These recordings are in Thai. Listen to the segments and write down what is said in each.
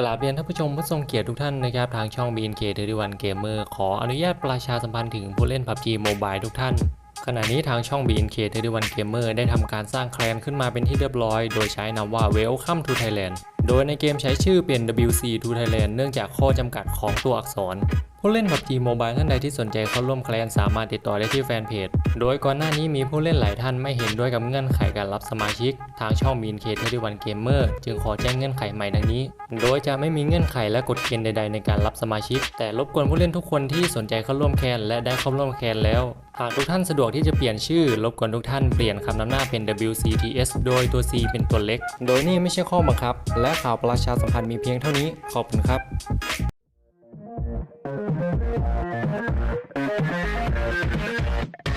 กราบเรียนท่านผู้ชมผู้ทรงเกียรติทุกท่านนะครับทางช่อง BNK 31 Gamer ขออนุญาตประชาสัมพันธ์ถึงผู้เล่น PUBG Mobile ทุกท่าน ขณะนี้ทางช่อง BNK 31 Gamer ได้ทำการสร้างแคลนขึ้นมาเป็นที่เรียบร้อย โดยใช้นามว่า Welcome to Thailand โดยในเกมใช้ชื่อเป็น WC to Thailand เนื่องจากข้อจำกัดของตัวอักษร ผู้เล่น PUBG Mobile ท่านใดที่สนใจเข้าร่วมแคลนสามารถติดต่อได้ที่แฟนเพจ โดยก่อนหน้านี้มีผู้เล่นหลายท่านไม่เห็นด้วยกับเงื่อนไขการรับสมาชิก ทางช่อง BNK 31 Gamer จึงขอแจ้งเงื่อนไขใหม่ดังนี้ โดยจะไม่มีเงื่อนไขและกฎเกณฑ์ใด ๆ ในการรับสมาชิก แต่รบกวนผู้เล่นทุกคนที่สนใจเข้าร่วมแคลนและได้เข้าร่วมแคลนแล้วหากทุกท่านสะดวกที่จะเปลี่ยนชื่อ รบกวนทุกท่านเปลี่ยนคำนำหน้าเป็น WCTS โดยตัว C เป็นตัวเล็ก โดยนี่ไม่ใช่ข้อบังคับ และข่าวประชาสัมพันธ์มีเพียงเท่านี้ ขอบคุณครับ Thank you.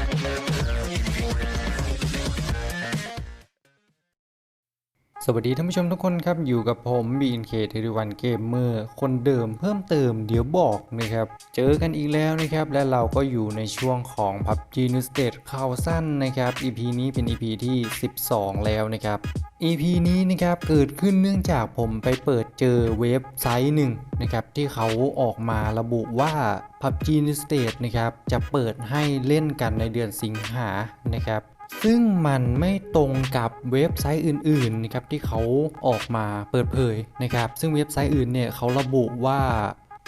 สวัสดีท่านผู้ชมทุกคนครับ อยู่กับผม BNK ทริวันเกมเมอร์คนเดิมเพิ่มเติมเดี๋ยวบอกนะครับ เจอกันอีกแล้วนะครับ และเราก็อยู่ในช่วงของ PUBG New State ข่าวสั้นนะครับ EP นี้เป็น EP ที่ 12 แล้วนะครับ EP นี้นะครับเกิดขึ้นเนื่องจากผมไปเปิดเจอเว็บไซต์หนึ่งนะครับที่เขาออกมาระบุว่า PUBG New State นะครับจะเปิดให้เล่นกันในเดือนสิงหานะครับ ซึ่งมันไม่ตรงกับเว็บไซต์อื่นๆนะครับที่เขาออกมาเปิดเผยนะครับ ซึ่งเว็บไซต์อื่นเนี่ยเขาระบุว่า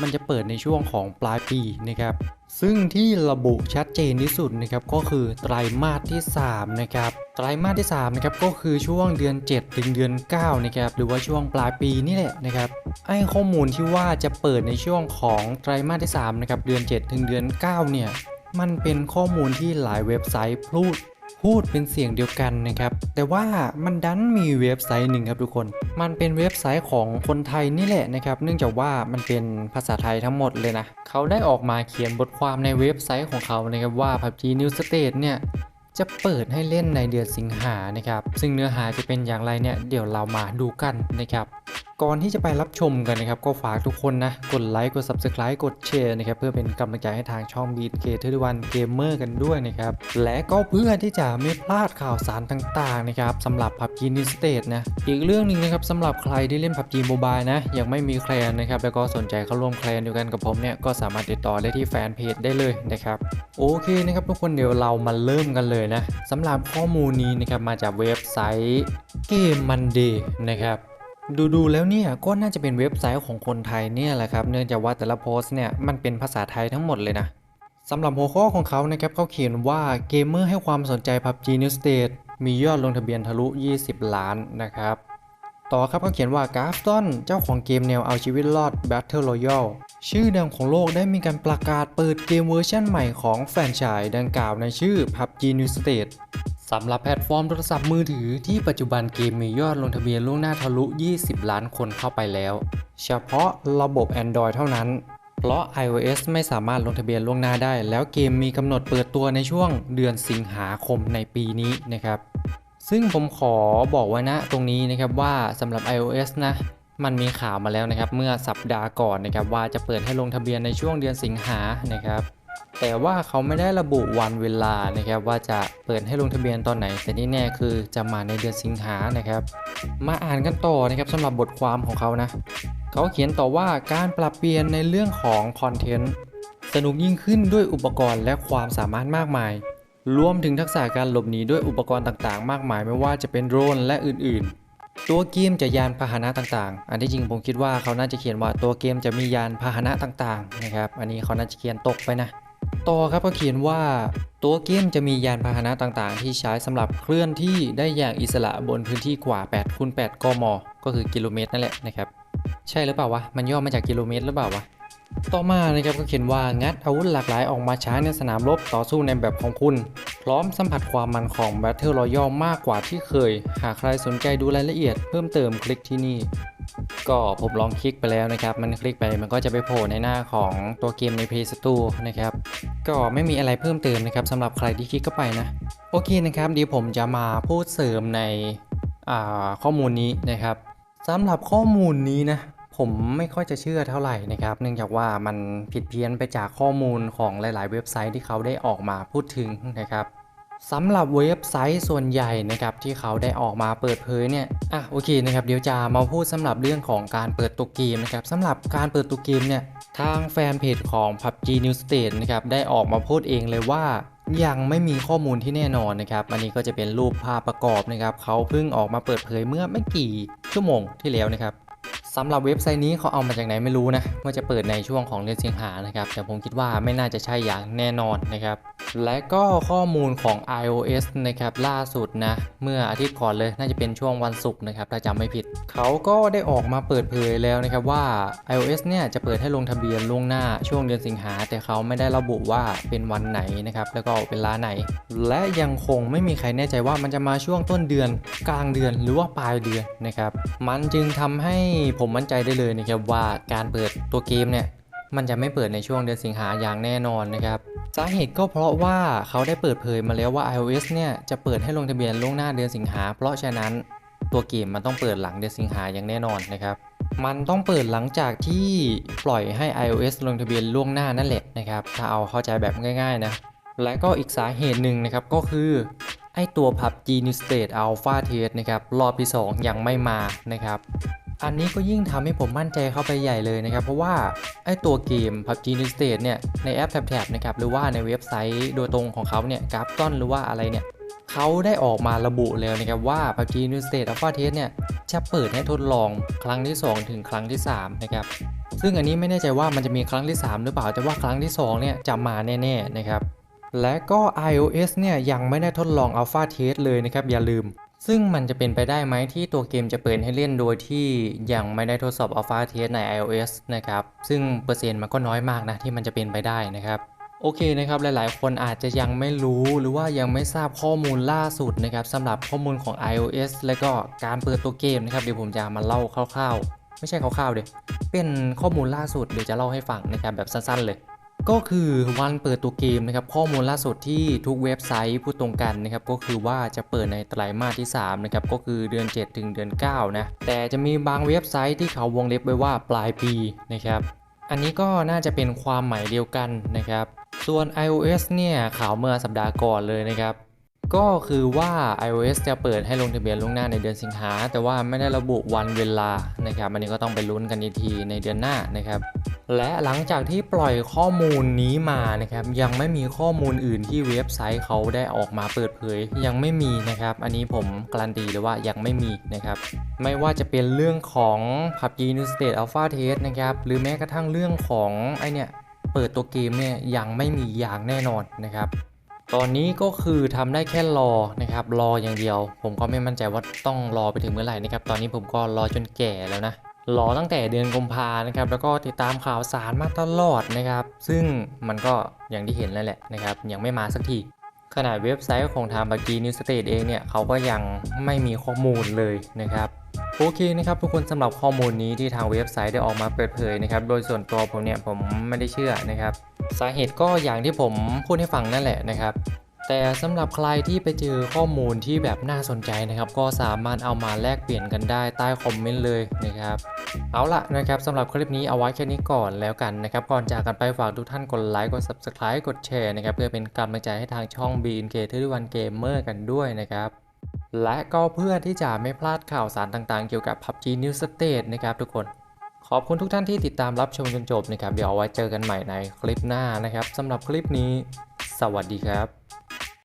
มันจะเปิดในช่วงของปลายปีนะครับ ซึ่งที่ระบุชัดเจนที่สุดนะครับก็คือไตรมาสที่ 3 นะครับ ไตรมาสที่3นะครับก็คือช่วงเดือน 7 ถึงเดือน9นะครับหรือว่าช่วงปลายปีนี่แหละนะครับไอ้ข้อมูลที่ว่าจะเปิดในช่วงของไตรมาสที่3นะครับเดือน 7 ถึงเดือน9เนี่ยมันเป็นข้อมูลที่หลายเว็บไซต์พูด พูดเป็นเสียงเดียวกันนะครับ แต่ว่ามันดันมีเว็บไซต์หนึ่งครับทุกคน มันเป็นเว็บไซต์ของคนไทยนี่แหละนะครับ เนื่องจากว่ามันเป็นภาษาไทยทั้งหมดเลยนะ เขาได้ออกมาเขียนบทความในเว็บไซต์ของเขานะครับว่า PUBG New State เนี่ยจะเปิดให้เล่นในเดือนสิงหานะครับ ซึ่งเนื้อหาจะเป็นอย่างไรเนี่ย เดี๋ยวเรามาดูกันนะครับ ก่อนที่จะไปรับชมกันนะครับ ก็ฝากทุกคนนะ กดไลค์ กด Subscribe กดแชร์นะครับ เพื่อเป็นกำลังใจให้ทางช่อง Beat K ทุกวันเกมเมอร์กันด้วยนะครับ และก็เพื่อที่จะไม่พลาดข่าวสารต่างๆนะครับสำหรับ PUBG New State นะ อีกเรื่องหนึ่งนะครับสำหรับใครที่เล่น PUBG Mobile นะ ยังไม่มีแคลนนะครับ แล้วก็สนใจเข้าร่วมแคลนเดียวกันกับผมเนี่ย ก็สามารถติดต่อได้ที่แฟนเพจได้เลยนะครับ โอเคนะครับทุกคนเดี๋ยวเรามาเริ่มกันเลยนะสำหรับข้อมูลนี้นะครับมาจากเว็บไซต์เกมมันเดย์นะครับ ดูดูๆแล้วเนี่ยก็น่าจะเป็นเว็บไซต์ของคนไทยเนี่ยแหละครับ เนื่องจากว่าแต่ละโพสต์เนี่ยมันเป็นภาษาไทยทั้งหมดเลยนะสำหรับหัวข้อของเขานะครับเขาเขียนว่าเกมเมอร์ให้ความสนใจ PUBG New State มียอดลงทะเบียนทะลุ 20 ล้านนะครับ ต่อครับเขาเขียนว่ากราฟตันเจ้าของเกมแนวเอาชีวิตรอด Battle Royale ชื่อดังของโลกได้มีการประกาศเปิดเกมเวอร์ชันใหม่ของแฟรนไชส์ดังกล่าวในชื่อ PUBG New State สำหรับแพลตฟอร์มโทรศัพท์มือถือที่ปัจจุบันเกมมียอดลงทะเบียนล่วงหน้าทะลุ 20 ล้านคนเข้าไปแล้ว เฉพาะระบบ Android เท่านั้น เพราะ iOS ไม่สามารถลงทะเบียนล่วงหน้าได้ แล้วเกมมีกำหนดเปิดตัวในช่วงเดือนสิงหาคมในปีนี้นะครับ ซึ่งผมขอบอกไว้นะตรงนี้นะครับว่าสำหรับ iOS นะมันมีข่าวมาแล้วนะครับเมื่อสัปดาห์ก่อนนะครับว่าจะเปิดให้ลงทะเบียนในช่วงเดือนสิงหานะครับ แต่ว่าเขาไม่ได้ระบุวันเวลานะครับว่าจะเปิดให้ลงทะเบียนตอนไหน แต่ที่แน่คือจะมาในเดือนสิงหานะครับ มาอ่านกันต่อนะครับสำหรับบทความของเขานะเขาเขียนต่อว่าการปรับเปลี่ยนในเรื่องของคอนเทนต์สนุกยิ่งขึ้นด้วยอุปกรณ์และความสามารถมากมาย รวมถึงทักษะการหลบหนีด้วยอุปกรณ์ต่างๆ มากมาย ไม่ว่าจะเป็นโดรนและอื่นๆ ตัวเกมจะยานพาหนะต่างๆ อันที่จริงผมคิดว่าเขาน่าจะเขียนว่าตัวเกมจะมียานพาหนะต่างๆนะครับ อันนี้เขาน่าจะเขียนตกไปนะ ต่อครับก็เขียนว่าตัวเกมจะมียานพาหนะต่างๆ ที่ใช้สำหรับเคลื่อนที่ได้อย่างอิสระบนพื้นที่กว่า8คูณ8กม ก็คือกิโลเมตรนั่นแหละนะครับ ใช่หรือเปล่าวะ มันย่อมาจากกิโลเมตรหรือเปล่าวะ ต่อมานะครับก็เขียนว่างัดอาวุธหลากหลายออกมาใช้ในสนามรบต่อสู้ในแบบของคุณ พร้อมสัมผัสความมันของ Battle Royale มากกว่าที่เคย หากใครสนใจดูรายละเอียดเพิ่มเติมคลิกที่นี่ก็ผมลองคลิกไปแล้วนะครับ มันคลิกไปมันก็จะไปโผล่ในหน้าของตัวเกมใน Play Store นะครับ ก็ไม่มีอะไรเพิ่มเติมนะครับสำหรับใครที่คลิกเข้าไปนะ โอเคนะครับเดี๋ยวผมจะมาพูดเสริมในข้อมูลนี้นะครับสำหรับข้อมูลนี้นะผมไม่ค่อยจะเชื่อเท่าไหร่นะครับ เนื่องจากว่ามันผิดเพี้ยนไปจากข้อมูลของหลาย ๆ เว็บไซต์ที่เขาได้ออกมาพูดถึงนะครับสำหรับเว็บไซต์ส่วนใหญ่นะครับที่เขาได้ออกมาเปิดเผยเนี่ยอะโอเคนะครับเดี๋ยวจะมาพูดสำหรับเรื่องของการเปิดตัวเกมนะครับสำหรับการเปิดตัวเกมเนี่ย ทางแฟนเพจของ PUBG New State นะครับได้ออกมาพูดเองเลยว่ายังไม่มีข้อมูลที่แน่นอนนะครับ อันนี้ก็จะเป็นรูปภาพประกอบนะครับ เขาเพิ่งออกมาเปิดเผยเมื่อไม่กี่ชั่วโมงที่แล้วนะครับ สำหรับเว็บไซต์นี้เขาเอามาจากไหนไม่รู้นะว่าจะเปิดในช่วงของเดือนสิงหานะครับแต่ผมคิดว่าไม่น่าจะใช่อย่างแน่นอนนะครับและก็ข้อมูลของ iOS นะครับล่าสุดนะเมื่ออาทิตย์ก่อนเลยน่าจะเป็นช่วงวันศุกร์นะครับถ้าจำไม่ผิด เขาก็ได้ออกมาเปิดเผยแล้วนะครับว่า iOS เนี่ยจะเปิดให้ลงทะเบียนล่วงหน้าช่วงเดือนสิงหา แต่เขาไม่ได้ระบุว่าเป็นวันไหนนะครับแล้วก็เวลาไหน และยังคงไม่มีใครแน่ใจว่ามันจะมาช่วงต้นเดือนกลางเดือนหรือว่าปลายเดือนนะครับมันจึงทำให้ผมมั่นใจได้เลยนะครับว่าการเปิดตัวเกมเนี่ยมันจะไม่เปิดในช่วงเดือนสิงหาอย่างแน่นอนนะครับสาเหตุก็เพราะว่าเขาได้เปิดเผยมาแล้วว่า iOS เนี่ยจะเปิดให้ลงทะเบียนล่วงหน้าเดือนสิงหา เพราะฉะนั้นตัวเกมมันต้องเปิดหลังเดือนสิงหาอย่างแน่นอนนะครับมันต้องเปิดหลังจากที่ปล่อยให้ iOS ลงทะเบียนล่วงหน้านั่นแหละนะครับถ้าเอาเข้าใจแบบง่ายๆนะและก็อีกสาเหตุหนึ่งนะครับก็คือไอตัว PUBG New State Alpha Test นะครับรอบที่ 2 ยังไม่มานะครับ อันนี้ก็ยิ่งทำให้ผมมั่นใจเข้าไปใหญ่เลยนะครับ เพราะว่าไอตัวเกม PUBG New State เนี่ยในแอปแท็บๆนะครับหรือว่าในเว็บไซต์โดยตรงของเขาเนี่ยกราฟต้นหรือว่าอะไรเนี่ยเขาได้ออกมาระบุแล้วนะครับว่า PUBG New State Alpha Test เนี่ยจะเปิดให้ทดลองครั้งที่ 2 ถึงครั้งที่ 3 นะครับ ซึ่งอันนี้ไม่แน่ใจว่ามันจะมีครั้งที่ 3 หรือเปล่า แต่ว่าครั้งที่ 2 เนี่ยจะมาแน่ๆนะครับ และก็ iOS เนี่ยยังไม่ได้ทดลอง Alpha Test เลยนะครับ อย่าลืม ซึ่งมันจะเป็นไปได้ไหมที่ตัวเกมจะเปิดให้เล่นโดยที่ยังไม่ได้ทดสอบ Alpha Test ใน iOS นะครับ ซึ่งเปอร์เซ็นต์มันก็น้อยมากนะที่มันจะเป็นไปได้นะครับโอเคนะครับหลายๆ คนอาจจะยังไม่รู้หรือว่ายังไม่ทราบข้อมูลล่าสุดนะครับสำหรับข้อมูลของ iOS และก็การเปิดตัวเกมนะครับเดี๋ยวผมจะมาเล่าคร่าวๆ ไม่ใช่คร่าวๆเดี๋ยวเป็นข้อมูลล่าสุดเดี๋ยวจะเล่าให้ฟังนะครับแบบสั้นๆเลย ก็คือวันเปิดตัวเกมนะครับข้อมูลล่าสุดที่ทุกเว็บไซต์พูดตรงกันนะครับก็คือว่าจะเปิดในไตรมาสที่3นะครับก็คือเดือน 7 ถึงเดือน 9 นะแต่จะมีบางเว็บไซต์ที่เขาวงเล็บไว้ว่าปลายปีนะครับอันนี้ก็น่าจะเป็นความหมายเดียวกันนะครับส่วน iOS เนี่ยข่าวเมื่อสัปดาห์ก่อนเลยนะครับก็คือว่า iOS จะเปิดให้ลงทะเบียนล่วงหน้าในเดือนสิงหาแต่ว่าไม่ได้ระบุวันเวลานะครับอันนี้ก็ต้องไปลุ้นกันอีกทีในเดือนหน้านะครับ และหลังจากที่ปล่อยข้อมูลนี้มานะครับยังไม่มีข้อมูลอื่นที่เว็บไซต์เขาได้ออกมาเปิดเผย ยังไม่มีนะครับ อันนี้ผมการันตีเลยว่ายังไม่มีนะครับไม่ว่าจะเป็นเรื่องของ PUBG New State Alpha Test นะครับหรือแม้กระทั่งเรื่องของไอเนี่ยเปิดตัวเกมเนี่ยยังไม่มีอย่างแน่นอนนะครับตอนนี้ก็คือทำได้แค่รอนะครับรออย่างเดียว ผมก็ไม่มั่นใจว่าต้องรอไปถึงเมื่อไหร่นะครับตอนนี้ผมก็รอจนแก่แล้วนะ รอตั้งแต่เดือนกุมภานะครับแล้วก็ติดตามข่าวสารมาตลอดนะครับ ซึ่งมันก็อย่างที่เห็นแล้วแหละนะครับยังไม่มาสักทีขนาดเว็บไซต์ของทางบักกีนิวสเตทเองเนี่ยเขาก็ยังไม่มีข้อมูลเลยนะครับโอเคนะครับทุกคนสำหรับข้อมูลนี้ที่ทางเว็บไซต์ได้ออกมาเปิดเผยนะครับโดยส่วนตัวผมเนี่ยผมไม่ได้เชื่อนะครับ สาเหตุก็อย่างที่ผมพูดให้ฟังนั่นแหละนะครับ แต่สำหรับใครที่ไปเจอข้อมูลที่แบบน่าสนใจนะครับ ก็สามารถเอามาแลกเปลี่ยนกันได้ใต้คอมเมนต์เลยนะครับ เอาละนะครับสำหรับคลิปนี้เอาไว้แค่นี้ก่อนแล้วกันนะครับ ก่อนจากกันไปฝากทุกท่านกดไลค์กด subscribe กดแชร์นะครับเพื่อเป็นกำลังใจให้ทางช่อง BNK ทวันเกมเมอร์กันด้วยนะครับและก็เพื่อที่จะไม่พลาดข่าวสารต่างๆ เกี่ยวกับ PUBG New State นะครับทุกคน ขอบคุณทุกท่านที่ติดตามรับชมจนจบนะครับ เดี๋ยวเอาไว้เจอกันใหม่ในคลิปหน้านะครับสำหรับคลิปนี้ สวัสดีครับ